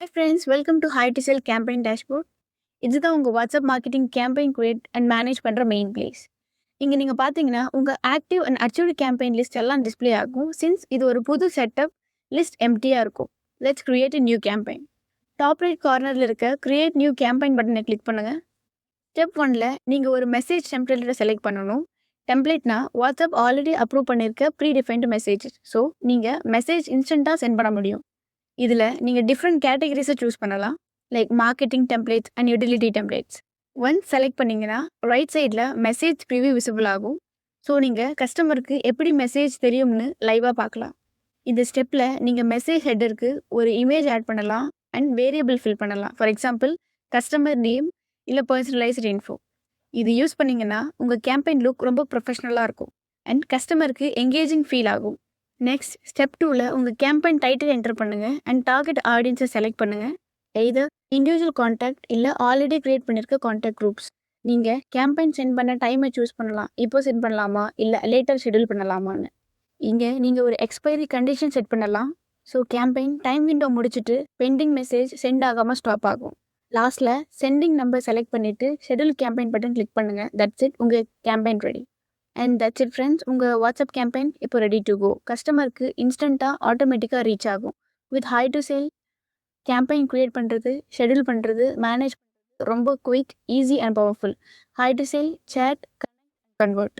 Hi friends welcome to hi to sell campaign dashboard இதுதான் உங்கள் WhatsApp marketing campaign create and manage பண்ணுற main place இங்கே நீங்கள் பார்த்தீங்கன்னா உங்கள் active and achieved campaign list எல்லாம் டிஸ்ப்ளே ஆகும். சின்ஸ் இது ஒரு புது செட்டப் லிஸ்ட் எம்டியாக இருக்கும். Let's create a new campaign top right கார்னரில் இருக்க கிரியேட் நியூ கேம்பெயின் பட்டனை கிளிக் பண்ணுங்கள் ஸ்டெப் ஒனில் நீங்கள் ஒரு மெசேஜ் டெம்ப்ளேட்டை செலக்ட் பண்ணணும். டெம்ப்ளேட்னா வாட்ஸ்அப் ஆல்ரெடி அப்ரூவ் பண்ணியிருக்க ப்ரீ டிஃபைன்டு மெசேஜ் ஸோ நீங்கள் மெசேஜ் இன்ஸ்டண்ட்டாக சென்ட் பண்ண முடியும். இதில் நீங்கள் டிஃப்ரெண்ட் கேட்டகரிஸை சூஸ் பண்ணலாம். Like marketing templates and utility templates once select பண்ணிங்கன்னா ரைட் சைடில் மெசேஜ் ப்ரிவியூ விசிபிள் ஆகும். ஸோ நீங்கள் கஸ்டமருக்கு எப்படி மெசேஜ் தெரியும்னு லைவாக பார்க்கலாம். இந்த ஸ்டெப்பில் நீங்கள் மெசேஜ் ஹெட்டருக்கு ஒரு இமேஜ் ஆட் பண்ணலாம் அண்ட் வேரியபிள் ஃபில் பண்ணலாம். ஃபார் எக்ஸாம்பிள் கஸ்டமர் நேம் இல்லை பர்சனலைஸ்டு இன்ஃபோ இது யூஸ் பண்ணிங்கன்னா உங்கள் கேம்பெயின் லுக் ரொம்ப ப்ரொஃபஷ்னலாக இருக்கும். அண்ட் கஸ்டமருக்கு எங்கேஜிங் ஃபீல் ஆகும். நெக்ஸ்ட் ஸ்டெப் டூவில் உங்கள் கேம்பெயின் டைட்டில் என்டர் பண்ணுங்கள் அண்ட் டார்கெட் ஆடியன்ஸை செலக்ட் பண்ணுங்கள் எய்தர் இண்டிவிஜுவல் காண்டாக்ட் இல்லை ஆல்ரெடி க்ரியேட் பண்ணியிருக்க காண்டாக்ட் குரூப்ஸ் நீங்கள் கேம்பெயின் சென்ட் பண்ண டைமை சூஸ் பண்ணலாம். இப்போ சென்ட் பண்ணலாமா? இல்லை லேட்டர் ஷெடியூல் பண்ணலாமான்னு. இங்கே நீங்கள் ஒரு எக்ஸ்பைரி கண்டிஷன் செட் பண்ணலாம். ஸோ கேம்பெயின் டைம் விண்டோ முடிச்சுட்டு பெண்டிங் மெசேஜ் சென்ட் ஆகாமல் ஸ்டாப் ஆகும். லாஸ்ட்டில் சென்டிங் நம்பர் செலக்ட் பண்ணிவிட்டு ஷெடியூல் கேம்பெயின் பட்டன் கிளிக் பண்ணுங்கள் தட்ஸ் இட் உங்கள் campaign ready and that's it friends உங்கள் வாட்ஸ்அப் கேம்பெயின் இப்போ ரெடி டு கோ கஸ்டமருக்கு இன்ஸ்டண்ட்டாக ஆட்டோமேட்டிக்காக ரீச் ஆகும். With hi to sell campaign create பண்ணுறது ஷெடியூல் பண்ணுறது மேனேஜ் பண்ணுறது ரொம்ப quick easy and powerful hi to sell chat convert